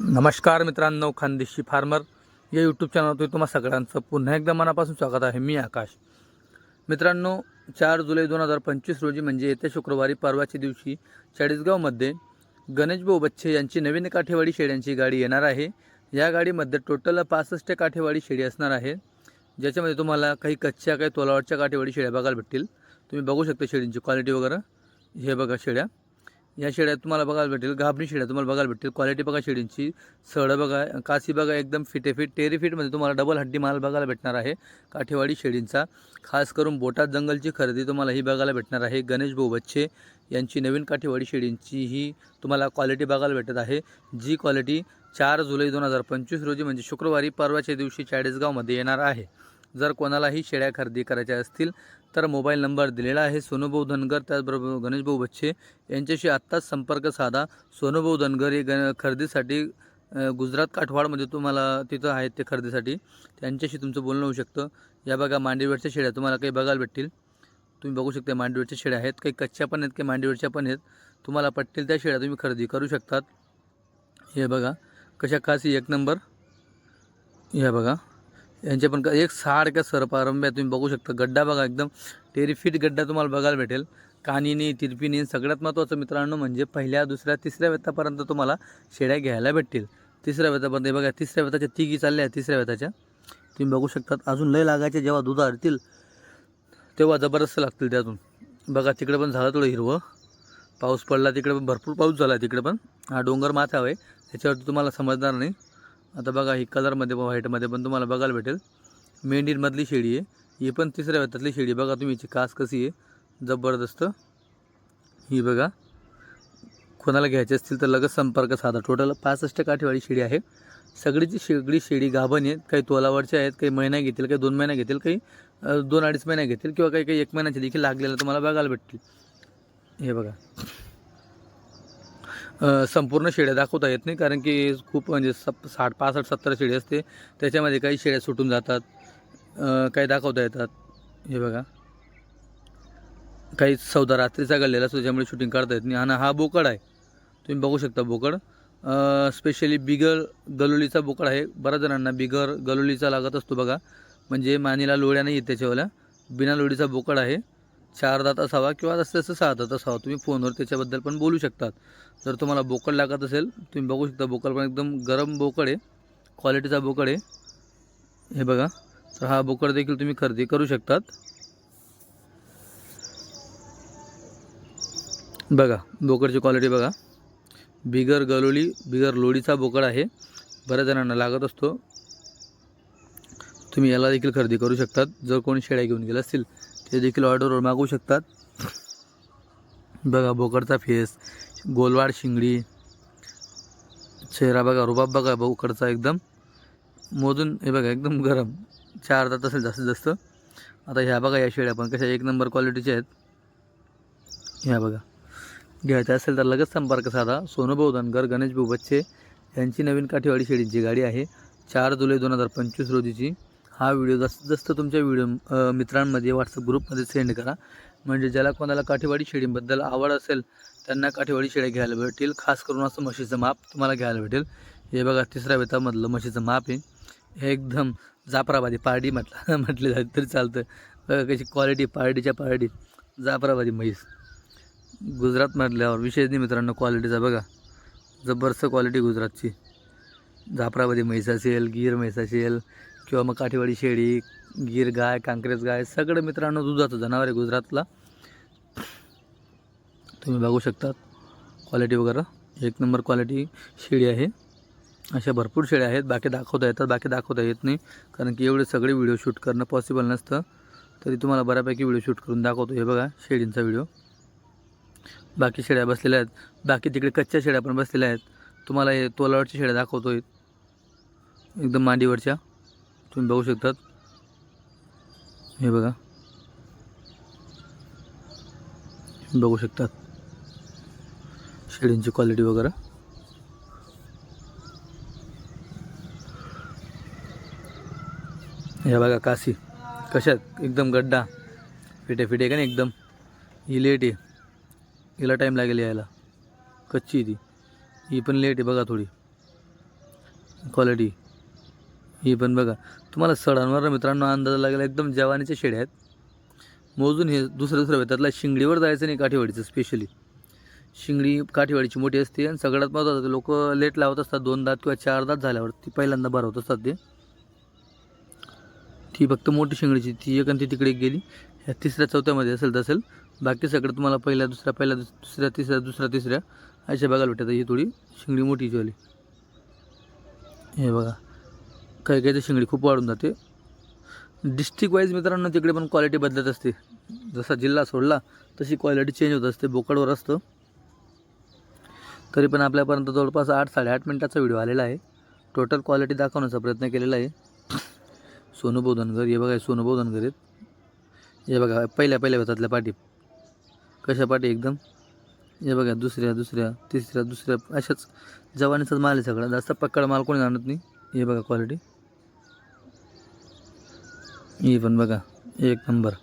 नमस्कार मित्रांनो खानदेशी फार्मर. या यूट्यूब चॅनलवर तुम्हाला सगळ्यांचं पुन्हा एकदा मनापासून स्वागत आहे. मी आकाश. मित्रांनो चार जुलै दोन हजार पंचवीस रोजी म्हणजे येत्या शुक्रवारी परवाच्या दिवशी चाळीसगावमध्ये गणेशभाऊ बच्छे यांची नवीन काठेवाडी शेड्यांची गाडी येणार आहे. या गाडीमध्ये टोटल पासष्ट काठेवाडी शेडी असणार आहे. ज्याच्यामध्ये तुम्हाला काही कच्च्या काही तोलावरच्या काठेवाडी शेड्या बघायला भेटतील. तुम्ही बघू शकता शेळींची क्वालिटी वगैरे. हे बघा शेळ्या. या शेळ्या तुम्हाला बघायला भेटेल. गाभणी शेळ्या तुम्हाला बघायला भेटतील. क्वालिटी बघा शेळींची सड बघा कासी बघा एकदम फिटे फिट टेरी फिटमध्ये तुम्हाला डबल हड्डी माल बघायला भेटणार आहे. काठेवाडी शेळींचा खास करून बोटात जंगलची खरेदी तुम्हाला ही बघायला भेटणार आहे. गणेश भाऊ बच्चे यांची नवीन काठेवाडी शेळींची ही तुम्हाला क्वालिटी बघायला भेटत आहे. जी क्वालिटी चार जुलै दोन हजार पंचवीस रोजी म्हणजे शुक्रवारी परवाच्या दिवशी चाळीसगावमध्ये येणार आहे. जर कोणालाही शेळ्या खरेदी करायच्या असतील तर मोबाईल नंबर दिलेला आहे सोनूभाऊ धनगर त्याचबरोबर गणेशभाऊ बच्चे यांच्याशी आत्ताच संपर्क साधा. सोनूभाऊ धनगर हे ग खरेदीसाठी गुजरात काठवाडमध्ये तुम्हाला तिथं आहेत ते खरेदीसाठी. त्यांच्याशी तुमचं बोलणं होऊ शकतं. या बघा मांडीवरच्या शेळ्या तुम्हाला काही बघायला भेटतील. तुम्ही बघू शकता मांडीवरच्या शेळ्या आहेत. काही कच्च्या पण आहेत काही मांडीवरच्या पण आहेत. तुम्हाला पटतील त्या शेळ्या तुम्ही खरेदी करू शकतात. हे बघा कशा खासी एक नंबर. हे बघा. यांचे पण एक सारख्या सरपारंब्या तुम्ही बघू शकता. गड्डा बघा एकदम. टेरिफिट गड्डा तुम्हाला बघायला भेटेल. कानिनी तिरपिनी सगळ्यात महत्त्वाचं मित्रांनो म्हणजे पहिल्या दुसऱ्या तिसऱ्या वेतापर्यंत तुम्हाला शेळ्या घ्यायला भेटतील. तिसऱ्या वेतापर्यंत बघा तिसऱ्या वेताच्या तिघी चालल्या आहेत तिसऱ्या वेताच्या. तुम्ही बघू शकतात अजून लय लागायचे जेव्हा दूध हरतील तेव्हा जबरदस्त लागतील त्यातून बघा तिकडे पण झालं थोडं हिरवं. पाऊस पडला तिकडे पण भरपूर पाऊस झाला तिकडे पण. हा डोंगर माथा आहे. त्याच्यावरती तुम्हाला समजणार नाही. आता बघा ही कलरमध्ये पण व्हाईटमध्ये पण तुम्हाला बघायला भेटेल. मेंढीमधली शेळी आहे. ही पण तिसऱ्या वेतातली शेळी बघा तुम्ही हिची कास कशी आहे. जबरदस्त. ही बघा. कोणाला घ्यायचे असतील तर लगेच संपर्क साधा. टोटल पासष्ट काठीवाडी शेळी आहे. सगळीची सगळी शेळी गाभण आहेत. काही तोलावरच्या आहेत काही महिना घेतील काही दोन महिना घेतील काही दोन अडीच महिना घेतील किंवा काही काही एक महिन्याचे देखील लागलेलं तुम्हाला बघायला भेटतील. हे बघा. संपूर्ण शेळ्या दाखवता येत नाही कारण की खूप म्हणजे सप साठ पासष्ट सत्तर शेळी असते. त्याच्यामध्ये काही शेळ्या सुटून जातात काही दाखवता येतात. हे बघा. काही सौदा रात्रीचा गल्लेला असतो त्याच्यामुळे शूटिंग काढता येत नाही. आणि हा बोकड आहे. तुम्ही बघू शकता बोकड. स्पेशली बिगर गलोलीचा बोकड आहे. बऱ्याच जणांना बिगर गलोलीचा लागत असतो बघा. म्हणजे मानीला लोळ्या नाही येत त्याच्यावाल्या बिना लोळीचा बोकड आहे. चार दात असावा किंवा जास्त जास्त सहा दात असावा तुम्ही फोनवर त्याच्याबद्दल पण बोलू शकतात. जर तुम्हाला बोकड लागत असेल तुम्ही बघू शकता बोकड पण एकदम गरम बोकड आहे क्वालिटीचा बोकड आहे. हे बघा तर हा बोकड देखील तुम्ही खरेदी करू शकतात. बघा बोकडची क्वालिटी बघा. बिगर गलोली बिगर लोडीचा बोकड आहे. बऱ्याच जणांना लागत असतो. तुम्ही याला देखील खरेदी करू शकतात जर कोणी शेळ्या घेऊन गेला असतील. ते देखील ऑर्डरवर मागवू शकतात. बघा बोकडचा फेस गोलवाड शिंगडी चेहरा बघा रुबाब बघा बोकडचा एकदम. मोजून हे बघा एकदम गरम. चार दात असेल जास्तीत जास्त. आता ह्या बघा या शेळ्या पण कशा एक नंबर क्वालिटीच्या आहेत. ह्या बघा. घ्यायचं असेल तर लगेच संपर्क साधा. सोनूभाऊ धनगर गणेशभाऊ बच्चे यांची नवीन काठीवाडी शेळीची गाडी आहे. चार जुलै दोन हजार पंचवीस रोजीची. हा व्हिडिओ जास्तीत जास्त तुमच्या व्हिडिओ मित्रांमध्ये व्हॉट्सअप ग्रुपमध्ये सेंड करा. म्हणजे ज्याला कोणाला काठीवाडी शेळीबद्दल आवड असेल त्यांना काठीवाडी शेळ्या घ्यायला भेटेल खास करून असं म्हशीचं माप तुम्हाला घ्यायला भेटेल. हे बघा तिसऱ्या वेतामधलं म्हशीचं माप आहे. हे एकदम जाफराबादी पारडी म्हटलं म्हटले जाते तरी चालतं बघा कशी क्वालिटी पारडीच्या पारडी. जाफराबादी म्हैस. गुजरात म्हटल्यावर विशेष नाही मित्रांनो क्वालिटीचा बघा. जबरदस्त क्वालिटी गुजरातची. जाफराबादी म्हैस असेल गीर म्हैस असेल किंवा मग काठीवाडी शेळी गीर गाय कांक्रेस गाय सगळं मित्रांनो दुधाचं जनावर आहे गुजरातला. तुम्ही बघू शकतात. क्वालिटी वगैरे. एक नंबर क्वालिटी शेळी आहे. अशा भरपूर शेळ्या आहेत. बाकी दाखवता येतात बाकी दाखवता येत नाही. कारण की एवढे सगळे व्हिडिओ शूट करणं पॉसिबल नसतं. तरी तुम्हाला बऱ्यापैकी व्हिडिओ शूट करून दाखवतो. हे बघा शेळींचा व्हिडिओ बाकी शेळ्या बसलेल्या आहेत. बाकी तिकडे कच्च्या शेळ्या पण बसलेल्या आहेत. तुम्हाला हे तोलावरच्या शेळ्या दाखवतो एकदम मांडीवरच्या. तुम्ही बघू शकतात. हे बघा. बघू शकतात. शेळींची क्वालिटी वगैरे. हे बघा काशी कशात? एकदम गड्डा. फिटे फिटे का नाही एकदम? ही लेट आहे. हिला टाईम लागेल यायला. कच्ची ती. ही पण लेट आहे बघा थोडी. क्वालिटी ही पण बघा. तुम्हाला सडांवर मित्रांनो अंदाज लागेल एकदम जवानीच्या शेड्या आहेत. मोजून हे दुसरं दुसरं वेतातला शिंगडीवर जायचं नाही काठीवाडीचं स्पेशली शिंगडी काठीवाडीची मोठी असते आणि सगळ्यात महत्त्वाचं लोक लेट लावत असतात दोन दात किंवा चार दात झाल्यावर ती पहिल्यांदा भरवत असतात ते. ती फक्त मोठी शिंगडीची ती एक आणि ती तिकडे गेली. ह्या तिसऱ्या चौथ्यामध्ये असेल तसेल. बाकी सगळं तुम्हाला पहिल्या दुसऱ्या पहिल्या दुसऱ्या तिसऱ्या दुसऱ्या तिसऱ्या अशा बघायला भेटतात. ही थोडी शिंगडी मोठीची वाली. हे बघा. काही काही तर शिंगडी खूप वाढून जाते. डिस्ट्रिक्ट वाईज मित्रांनो तिकडे पण क्वालिटी बदलत असते. जसा जिल्हा सोडला तशी क्वालिटी चेंज होत असते बोकडवर असतं. तरी पण आपल्यापर्यंत जवळपास आठ साडेआठ मिनटाचा व्हिडिओ आलेला आहे. टोटल क्वालिटी दाखवण्याचा प्रयत्न केलेला आहे. सोनू धनगर हे बघा हे धनगर आहेत. हे बघा पहिल्या पहिल्या वेतातल्या पाठी. कशा पाठी एकदम? हे बघा दुसऱ्या दुसऱ्या तिसऱ्या दुसऱ्या अशाच जवानीचाच माल आहे सगळा. जास्त पक्कड माल कोणी आणत नाही. हे बघा क्वालिटी ही पण बघा एक नंबर.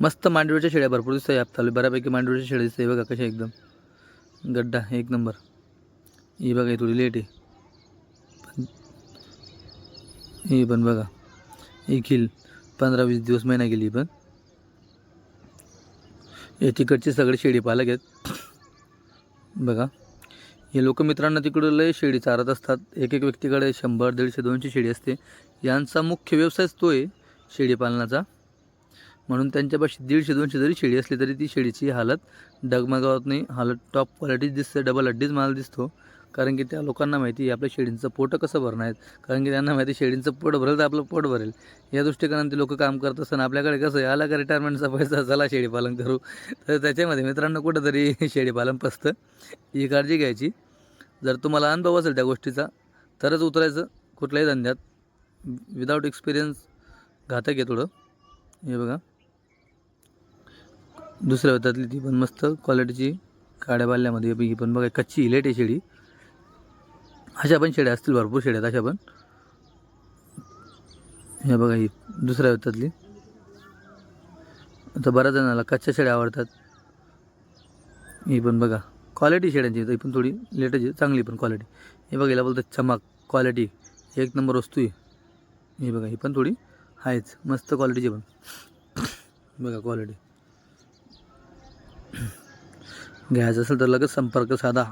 मस्त मांडवीच्या शेड्या भरपूर दिसत आहे आपल्याला बऱ्यापैकी मांडवीच्या शेळ्या दिसत आहे बघा कशा एकदम. गड्डा एक नंबर. ही बघा ही थोडी लेट आहे. ही पण बघा. ही खिल. पंधरा वीस दिवस महिना गेली पण. हे तिकडचे सगळे शेळी पाहायला आहेत. बघा. हे लोक मित्रांना तिकडं लय शेळी चारत असतात. एक एक व्यक्तीकडे शंभर दीडशे दोनशे शेळी असते. यांचा मुख्य व्यवसायच तो आहे. शेळी पालनाचा. म्हणून त्यांच्यापाशी दीडशे दोनशे जरी शेळी असली तरी ती शेळीची हालत डगमगावत नाही. हालत टॉप क्वालिटीच दिसते डबल अड्डीच माल दिसतो. कारण की त्या लोकांना माहिती आहे आपल्या शेळींचं पोटं कसं भरणं आहेत कारण की त्यांना माहिती शेळींचं पोट भरेल तर आपलं पोट भरेल. या दृष्टिकोनाने ते लोक काम करत असताना आपल्याकडे कसं आहे आला का रिटायरमेंटचा पैसा चला शेळीपालन करू. तर त्याच्यामध्ये मित्रांनो कुठंतरी शेळीपालन पसतं. ही काळजी घ्यायची. जर तुम्हाला अनुभव असेल त्या गोष्टीचा तरच उतरायचं कुठल्याही धंद्यात. विदाऊट एक्सपिरियन्स घातक आहे थोडं. हे बघा. दुसऱ्या वेतातली ती पण मस्त क्वालिटीची काड्या बाल्ल्यामध्ये ही पण बघा कच्ची इलेट आहे शेळी अशा पण शेड्या असतील भरपूर शेड्या आहेत अशा पण. हे बघा ही दुसऱ्या वेतातली आता बऱ्याच जणांना कच्च्या शेड्या आवडतात. ही पण बघा क्वालिटी शेड्यांची ही पण थोडी लेटेच आहे चांगली पण क्वालिटी हे बघा बोलतात चमक क्वालिटी एक नंबर वस्तू आहे. ही बघा ही पण थोडी आहेच. मस्त क्वालिटीची पण. बघा क्वालिटी घ्यायचं असेल तर लगेच संपर्क साधा.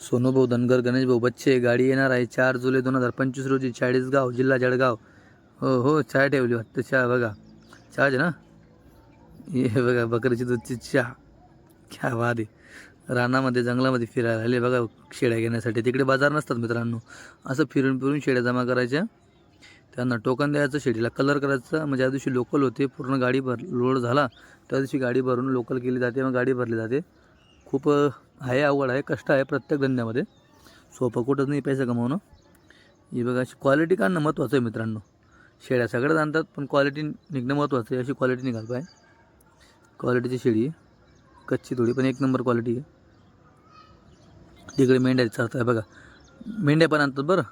सोनूभाऊ धनगर गणेश भाऊ बच्चे गाडी येणार आहे चार जुलै दोन हजार पंचवीस रोजी चाळीसगाव जिल्हा जळगाव. हो हो चहा ठेवली वाटतं चहा बघा. चहाच ना? हे बघा बकरीची दूधची चहा. क्या वाद आहे. रानामध्ये जंगलामध्ये फिरायला आले बघा शेळ्या घेण्यासाठी. तिकडे बाजार नसतात मित्रांनो. असं फिरून फिरून शेळ्या जमा करायच्या. त्यांना टोकन द्यायचं शेडीला कलर करायचा. म्हणजे ज्या दिवशी लोकल होते पूर्ण गाडी भर लोड झाला त्या दिवशी गाडी भरून लोकल केली जाते मग गाडी भरली जाते. खूप आहे आवड आहे कष्ट आहे प्रत्येक धंद्यामध्ये. सोपं कुठंच नाही पैसे कमवणं. ही बघा अशी क्वालिटी काढणं महत्त्वाचं आहे मित्रांनो. शेळ्या सगळ्याच आणतात पण क्वालिटी निघणं महत्त्वाचं आहे. अशी क्वालिटी निघाल पाय. क्वालिटीची शेळी आहे. कच्ची थोडी पण एक नंबर क्वालिटी आहे. तिकडे मेंढ्या चरत आहे बघा. मेंढ्या पण आणतात बरं.